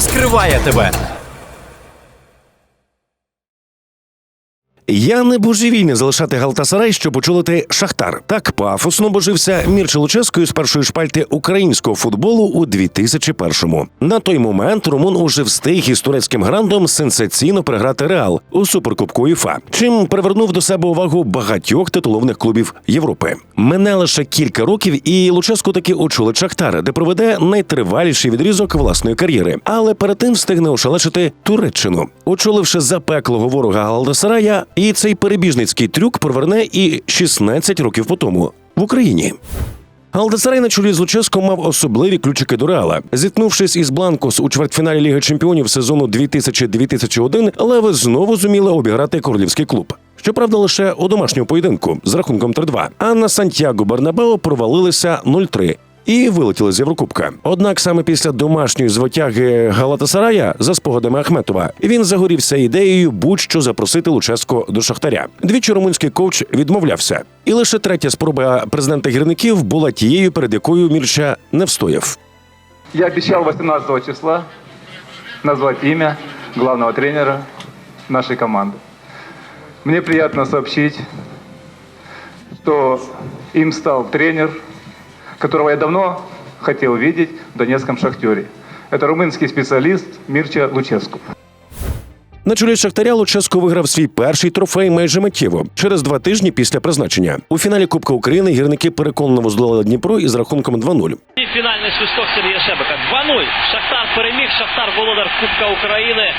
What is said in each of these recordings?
розкриває тебе. Я не божевільний залишати Галтасарай, щоб очолити Шахтар. Так пафосно божився Мірча Луческою з першої шпальти українського футболу у 2001-му. На той момент Румун уже встиг із турецьким грандом сенсаційно переграти Реал у суперкубку УЄФА, чим привернув до себе увагу багатьох титулованих клубів Європи. Мене лише кілька років, і Луческо таки очолить Шахтар, де проведе найтриваліший відрізок власної кар'єри. Але перед тим встигне ошелешити Туреччину, очоливши запеклого ворога Галдасарая, і цей перебіжницький трюк проверне і 16 років по тому в Україні. Галдасарай на чолі з Луческо мав особливі ключики до Реала. Зіткнувшись із Бланкос у чвертьфіналі Ліги Чемпіонів сезону 2000-2001, Леви знову зуміли обіграти королівський клуб. Щоправда, лише у домашньому поєдинку з рахунком 3-2. А на Сантьяго Бернабео провалилися 0-3 і вилетіли з Єврокубка. Однак саме після домашньої звитяги Галатасарая, за спогадами Ахметова, він загорівся ідеєю будь-що запросити Луческо до Шахтаря. Двічі румунський коуч відмовлявся, і лише третя спроба президента гірників була тією, перед якою Мірча не встояв. Я обещал 18 числа назвать имя главного тренера нашей команды. Мне приятно сообщить, что им стал тренер, которого я давно хотел видеть в Донецком «Шахтере». Это румынский специалист Мирча Луческу. На чолі Шахтаря Луческо виграв свій перший трофей майже миттєво через два тижні після призначення. У фіналі Кубка України гірники переконливо здолали Дніпро із рахунком 2-0. І фінальний свисток Сергія Шебека. 2-0. Шахтар переміг. Шахтар володар Кубка України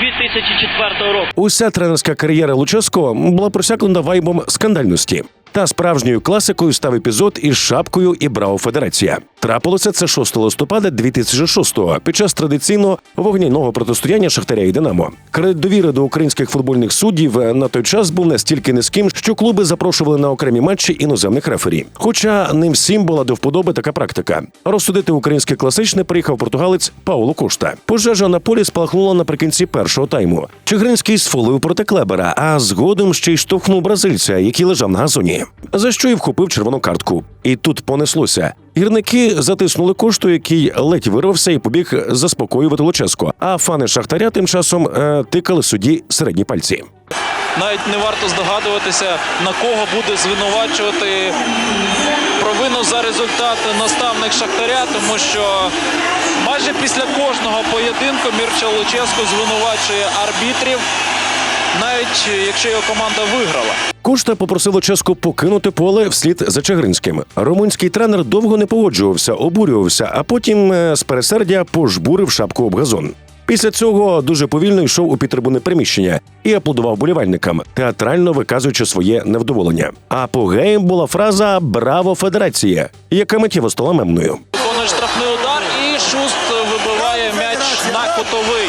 2004 року. Уся тренерська кар'єра Луческо була просякнута вайбом скандальності. Та справжньою класикою став епізод із шапкою і Браво Федерація. Трапилося це 6 листопада 2006-го під час традиційного вогняного протистояння Шахтаря і Динамо. Кредит довіри до українських футбольних суддів на той час був настільки низьким, що клуби запрошували на окремі матчі іноземних рефері. Хоча не всім була до вподоби така практика. Розсудити українське класичне приїхав португалець Пауло Кошта. Пожежа на полі спалахнула наприкінці першого тайму. Чигринський сфолив проти Клебера, а згодом ще й штовхнув бразильця, який лежав на газоні. За що й вхопив червону картку. І тут понеслося. Гірники затиснули кошту, який ледь вирвався і побіг заспокоювати Луческо. А фани Шахтаря тим часом е, тикали судді середні пальці. Навіть не варто здогадуватися, на кого буде звинувачувати провину за результат наставник Шахтаря, тому що майже після кожного поєдинку Мірча Луческо звинувачує арбітрів, навіть якщо його команда виграла. Кошта попросив Луческо покинути поле вслід за Чигринським. Румунський тренер довго не погоджувався, обурювався, а потім е, з пересердя пожбурив шапку об газон. Після цього дуже повільно йшов у підтрибуни приміщення і аплодував болівальникам, театрально виказуючи своє невдоволення. А апогеєм була фраза Браво Федерація, яка миттєво стала мемною. Виконує штрафний удар і Шуст вибиває м'яч на котовий.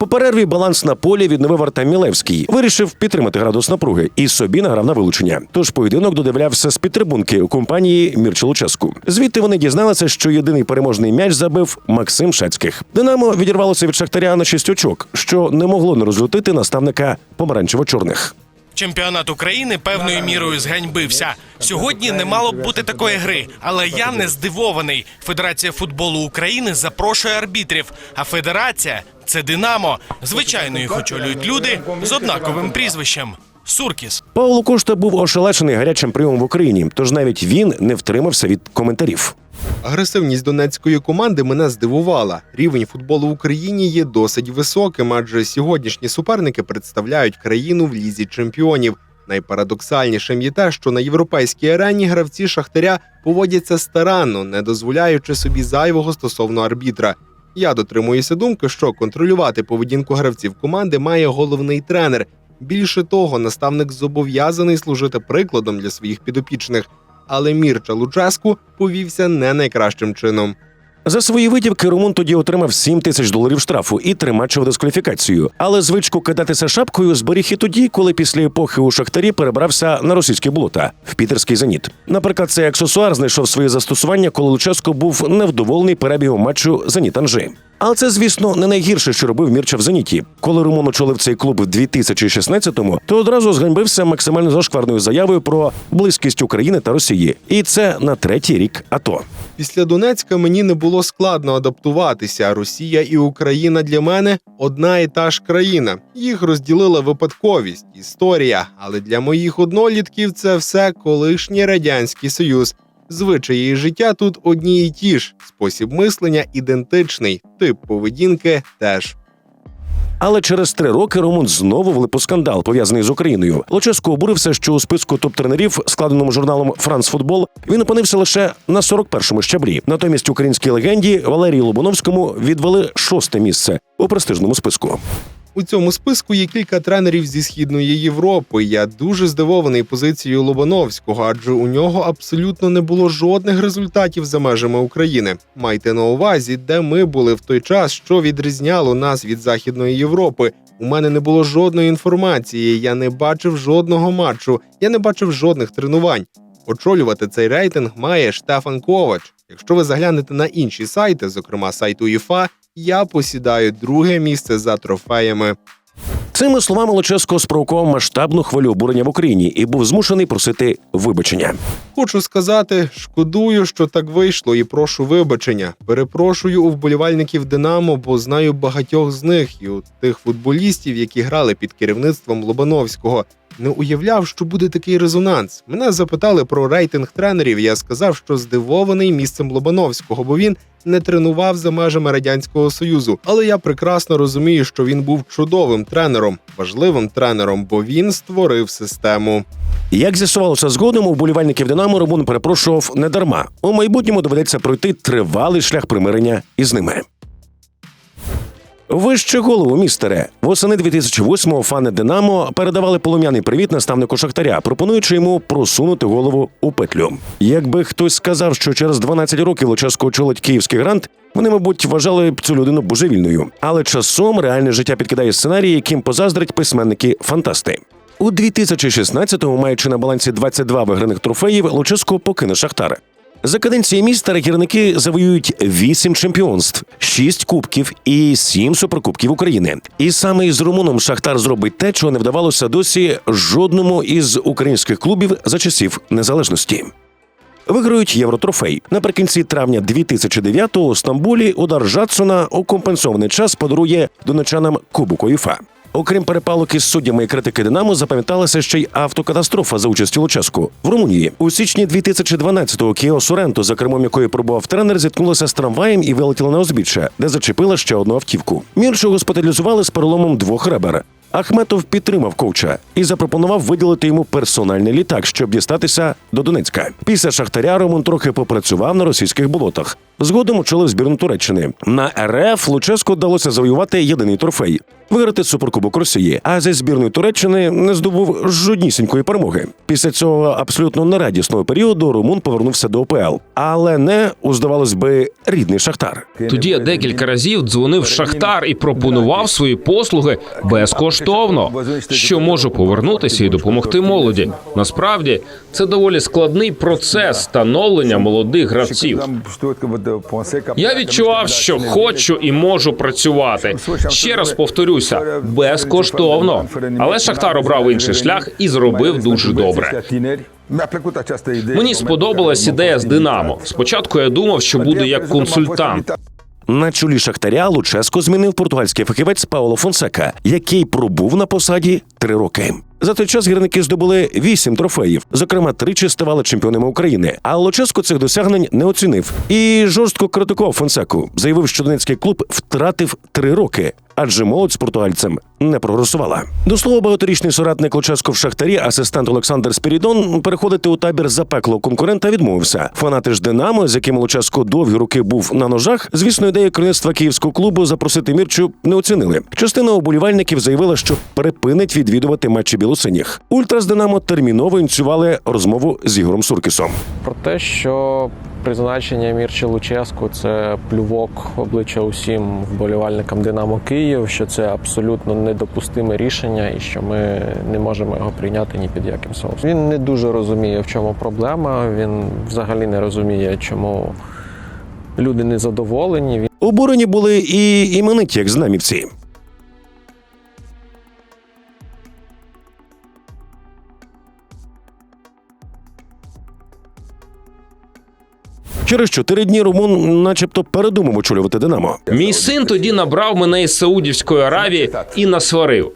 По перерві баланс на полі відновив Артем Мілевський. Вирішив підтримати градус напруги і собі награв на вилучення. Тож поєдинок додивлявся з підтрибунки у компанії Мірча Луческу. Звідти вони дізналися, що єдиний переможний м'яч забив Максим Шацьких. Динамо відірвалося від Шахтаря на шість очок, що не могло не розлютити наставника помаранчево-чорних. Чемпіонат України певною мірою зганьбився. Сьогодні не мало б бути такої гри, але я не здивований. Федерація футболу України запрошує арбітрів, а федерація це Динамо. Звичайно, їх очолюють люди з однаковим прізвищем Суркіс. Павло Кошта був ошелешений гарячим прийомом в Україні, тож навіть він не втримався від коментарів. Агресивність донецької команди мене здивувала. Рівень футболу в Україні є досить високим, адже сьогоднішні суперники представляють країну в лізі чемпіонів. Найпарадоксальнішим є те, що на європейській арені гравці Шахтаря поводяться старанно, не дозволяючи собі зайвого стосовно арбітра. Я дотримуюся думки, що контролювати поведінку гравців команди має головний тренер. Більше того, наставник зобов'язаний служити прикладом для своїх підопічних. Але Мірча Луческу повівся не найкращим чином. За свої витівки Румун тоді отримав 7 тисяч доларів штрафу і тримачив дискваліфікацію. Але звичку кидатися шапкою зберіг і тоді, коли після епохи у Шахтарі перебрався на російські болота в пітерський зеніт. Наприклад, цей аксесуар знайшов своє застосування, коли Луческо був невдоволений перебігом матчу Зеніт Анжи. Але це, звісно, не найгірше, що робив Мірча в Зеніті. Коли Румун очолив цей клуб в 2016-му, то одразу зганьбився максимально зашкварною заявою про близькість України та Росії. І це на третій рік АТО. Після Донецька мені не було складно адаптуватися. Росія і Україна для мене одна і та ж країна. Їх розділила випадковість, історія. Але для моїх однолітків це все колишній радянський союз. Звичаї життя тут одні і ті ж. Спосіб мислення ідентичний, тип поведінки теж. Але через три роки Румун знову влип скандал, пов'язаний з Україною. Луческо обурився, що у списку топ-тренерів, складеному журналом Франс Футбол, він опинився лише на 41-му щаблі. Натомість українській легенді Валерію Лобановському відвели шосте місце у престижному списку. У цьому списку є кілька тренерів зі східної Європи. Я дуже здивований позицією Лобановського, адже у нього абсолютно не було жодних результатів за межами України. Майте на увазі, де ми були в той час, що відрізняло нас від Західної Європи. У мене не було жодної інформації. Я не бачив жодного матчу, я не бачив жодних тренувань. Очолювати цей рейтинг має Штефан Ковач. Якщо ви заглянете на інші сайти, зокрема сайт УЄФА, я посідаю друге місце за трофеями. Цими словами Луческо спровокував масштабну хвилю обурення в Україні і був змушений просити вибачення. Хочу сказати, шкодую, що так вийшло, і прошу вибачення. Перепрошую у вболівальників Динамо, бо знаю багатьох з них і у тих футболістів, які грали під керівництвом Лобановського. Не уявляв, що буде такий резонанс. Мене запитали про рейтинг тренерів. Я сказав, що здивований місцем Лобановського, бо він не тренував за межами радянського союзу. Але я прекрасно розумію, що він був чудовим тренером, важливим тренером, бо він створив систему. Як з'ясувалося згодом, у вболівальників Динамо Румун перепрошував не дарма. У майбутньому доведеться пройти тривалий шлях примирення із ними. Вище голову, містере. Восени 2008-го фани Динамо передавали полум'яний привіт наставнику Шахтаря, пропонуючи йому просунути голову у петлю. Якби хтось сказав, що через 12 років Луческо очолить київський грант, вони, мабуть, вважали б цю людину божевільною. Але часом реальне життя підкидає сценарії, яким позаздрять письменники-фантасти. У 2016-му, маючи на балансі 22 виграних трофеїв, Луческо покине Шахтар. За каденції містера гірники завоюють 8 чемпіонств, 6 кубків і 7 суперкубків України. І саме із Румуном Шахтар зробить те, чого не вдавалося досі жодному із українських клубів за часів незалежності. Виграють євротрофей. Наприкінці травня 2009-го у Стамбулі удар Жадсона у компенсований час подарує донечанам Кубок УЄФА. Окрім перепалок із суддями і критики Динамо, запам'яталася ще й автокатастрофа за участю Луческу в Румунії. У січні 2012-го Кіо Соренто, за кермом якої пробував тренер, зіткнулася з трамваєм і вилетіла на узбіччя, де зачепила ще одну автівку. Міршу госпіталізували з переломом двох ребер. Ахметов підтримав коуча і запропонував виділити йому персональний літак, щоб дістатися до Донецька. Після Шахтаря Роман трохи попрацював на російських болотах. Згодом очолив збірну Туреччини. На РФ Луческу вдалося завоювати єдиний трофей виграти суперкубок Росії. А зі збірної Туреччини не здобув жоднісінької перемоги. Після цього абсолютно нерадісного періоду Румун повернувся до ОПЛ, але не у здавалось би рідний Шахтар. Тоді я декілька разів дзвонив Шахтар і пропонував свої послуги безкоштовно, що можу повернутися і допомогти молоді. Насправді це доволі складний процес становлення молодих гравців. Я відчував, що хочу і можу працювати. Ще раз повторюся, безкоштовно. Але Шахтар обрав інший шлях і зробив дуже добре. Мені сподобалась ідея з Динамо. Спочатку я думав, що буду як консультант. На чолі Шахтаря Луческо змінив португальський фахівець Пауло Фонсека, який пробув на посаді три роки. За той час гірники здобули вісім трофеїв, зокрема, тричі ставали чемпіонами України. А Луческо цих досягнень не оцінив і жорстко критикував Фонсеку, заявив, що донецький клуб втратив три роки. Адже молодь з португальцем не прогресувала. До слова, багаторічний соратник Луческо в Шахтарі, асистент Олександр Спірідон, переходити у табір запеклого конкурента відмовився. Фанати ж Динамо, з яким Луческо довгі роки був на ножах, звісно, ідею керівництва київського клубу запросити Мірчу не оцінили. Частина уболівальників заявила, що припинить відвідувати матчі білосиніх. Ультра з Динамо терміново ініціювали розмову з Ігорем Суркісом. про те, що призначення Мірчі Луческу це плювок обличчя усім вболівальникам Динамо Київ, що це абсолютно недопустиме рішення і що ми не можемо його прийняти ні під яким соусом. Він не дуже розуміє, в чому проблема. Він взагалі не розуміє, чому люди не задоволені. Він Обурені були і імениті як знамівці. Через чотири дні Румун, начебто, передумав очолювати Динамо. Мій син тоді набрав мене із Саудівської Аравії і насварив.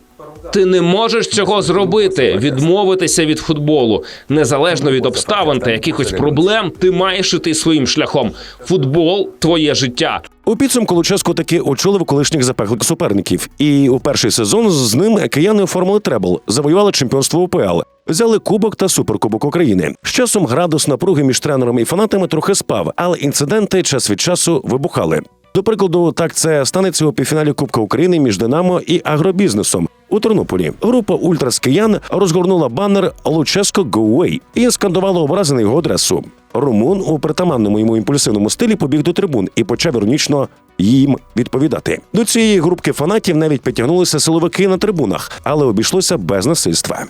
Ти не можеш цього зробити, відмовитися від футболу. Незалежно від обставин та якихось проблем, ти маєш іти своїм шляхом. Футбол твоє життя. У підсумку Луческо таки очолив колишніх запеклих суперників, і у перший сезон з ним кияни оформили требл, завоювали чемпіонство УПЛ, взяли кубок та суперкубок України. З часом градус напруги між тренерами і фанатами трохи спав, але інциденти час від часу вибухали. До прикладу, так це станеться у півфіналі Кубка України між Динамо і агробізнесом. У Тернополі група ультрас киян розгорнула банер Луческо Гоуей і скандувала образи на його адресу. Румун у притаманному йому імпульсивному стилі побіг до трибун і почав іронічно їм відповідати. До цієї групки фанатів навіть підтягнулися силовики на трибунах, але обійшлося без насильства.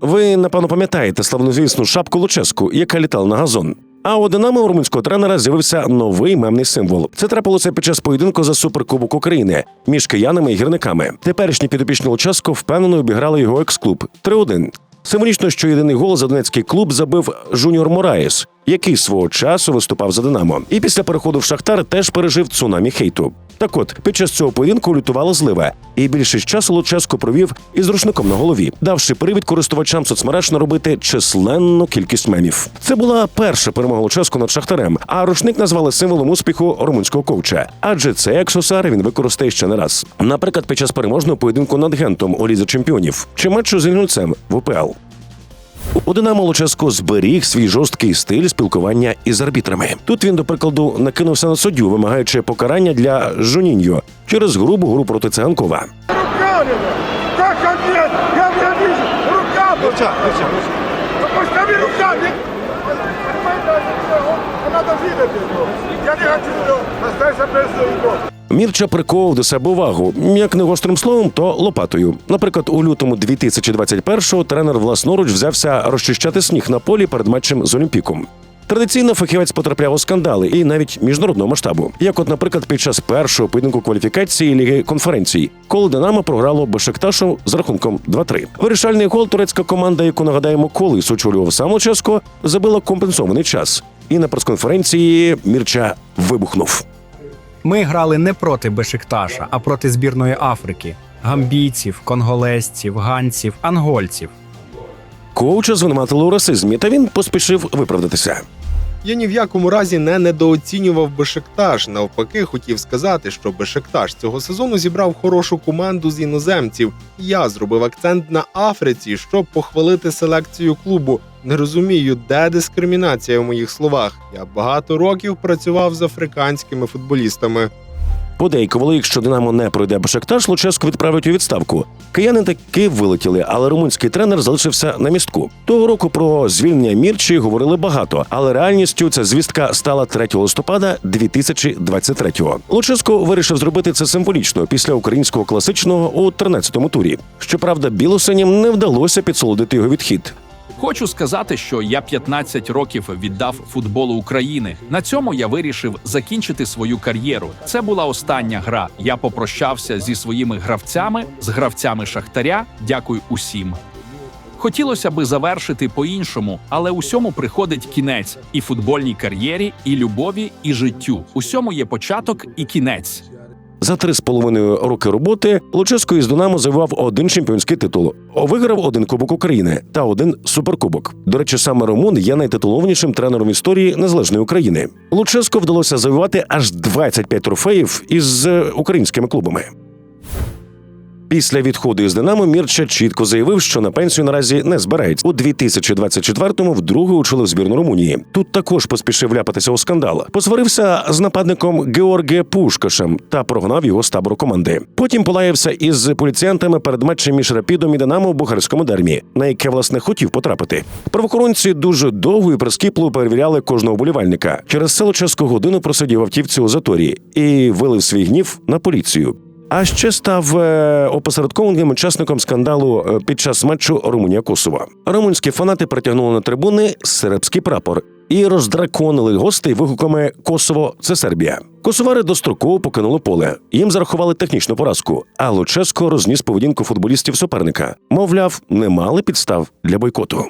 Ви напевно пам'ятаєте славнозвісну шапку Луческу, яка літала на газон. А у Динамо у румунського тренера з'явився новий мемний символ. Це трапилося під час поєдинку за суперкубок України між киянами і гірниками. Теперішні підопічні Луческо впевнено обіграли його екс-клуб 3-1. Символічно, що єдиний гол за донецький клуб забив Жуніор Мораєс, який свого часу виступав за Динамо. І після переходу в Шахтар теж пережив цунамі хейту. Так от, під час цього поєдинку лютувала злива, і більшість часу Луческо провів із рушником на голові, давши привід користувачам соцмереж наробити численну кількість мемів. Це була перша перемога Луческо над Шахтарем, а рушник назвали символом успіху румунського коуча. Адже цей аксесуар він використає ще не раз. Наприклад, під час переможного поєдинку над Гентом у Лізі чемпіонів чи матчу з Інгульцем в УПЛ. У Динамо Луческо зберіг свій жорсткий стиль спілкування із арбітрами. Тут він, до прикладу, накинувся на суддю, вимагаючи покарання для Жуніньо через грубу гру проти Циганкова. Руками! Как ответ? Я не хочу. Остайся без его. Мірча приковував до себе увагу як не гострим словом, то лопатою. Наприклад, у лютому 2021-го тренер власноруч взявся розчищати сніг на полі перед матчем з Олімпіком. Традиційно фахівець потрапляв у скандали і навіть міжнародного масштабу, як, от, наприклад, під час першого поєдинку кваліфікації ліги конференцій, коли Динамо програло Бешикташу з рахунком 2-3. Вирішальний гол турецька команда, яку нагадаємо, колись очолював сам Луческо, забила компенсований час. І на прес-конференції Мірча вибухнув. Ми грали не проти Бешикташа, а проти збірної Африки, гамбійців, конголезців, ганців, ангольців. Коуча звинуватили у расизмі, та він поспішив виправдатися. Я ні в якому разі не недооцінював Бешикташ. Навпаки, хотів сказати, що Бешикташ цього сезону зібрав хорошу команду з іноземців. Я зробив акцент на Африці, щоб похвалити селекцію клубу. Не розумію, де дискримінація в моїх словах. Я багато років працював з африканськими футболістами. Подейкували, якщо Динамо не пройде Бешикташ, Луческо відправить у відставку. Кияни таки вилетіли, але румунський тренер залишився на містку. Того року про звільнення Мірчі говорили багато, але реальністю ця звістка стала 3 листопада 2023-го. Луческо вирішив зробити це символічно після українського класичного у 13-му турі. Щоправда, білосиням не вдалося підсолодити його відхід. Хочу сказати, що я 15 років віддав футболу України. На цьому я вирішив закінчити свою кар'єру. Це була остання гра. Я попрощався зі своїми гравцями, з гравцями Шахтаря. Дякую усім. Хотілося би завершити по-іншому, але усьому приходить кінець і футбольній кар'єрі, і любові, і життю. Усьому є початок і кінець. За три з половиною роки роботи Луческо із Динамо завоював один чемпіонський титул, виграв один Кубок України та один суперкубок. До речі, саме Румун є найтитулованішим тренером історії незалежної України. Луческо вдалося завоювати аж 25 трофеїв із е, українськими клубами. Після відходу із Динамо Мірча чітко заявив, що на пенсію наразі не збирається. У 2024-му вдруге очолив збірну Румунії. Тут також поспішив ляпатися у скандал. Посварився з нападником Георгія Пушкашем та прогнав його з табору команди. Потім полаявся із поліціянтами перед матчем між Рапідом і Динамо в бухарському дермі, на яке власне хотів потрапити. Правоохоронці дуже довго і прискіпливо перевіряли кожного болівальника. Через це Луческо годину просидів автівці у заторі і вилив свій гнів на поліцію. А ще став е, опосередкованим учасником скандалу е, під час матчу Румунія Косово. Румунські фанати притягнули на трибуни сербський прапор і роздраконили гостей вигуками Косово це Сербія. Косовари достроково покинули поле. Їм зарахували технічну поразку, а Луческо розніс поведінку футболістів суперника. Мовляв, не мали підстав для бойкоту.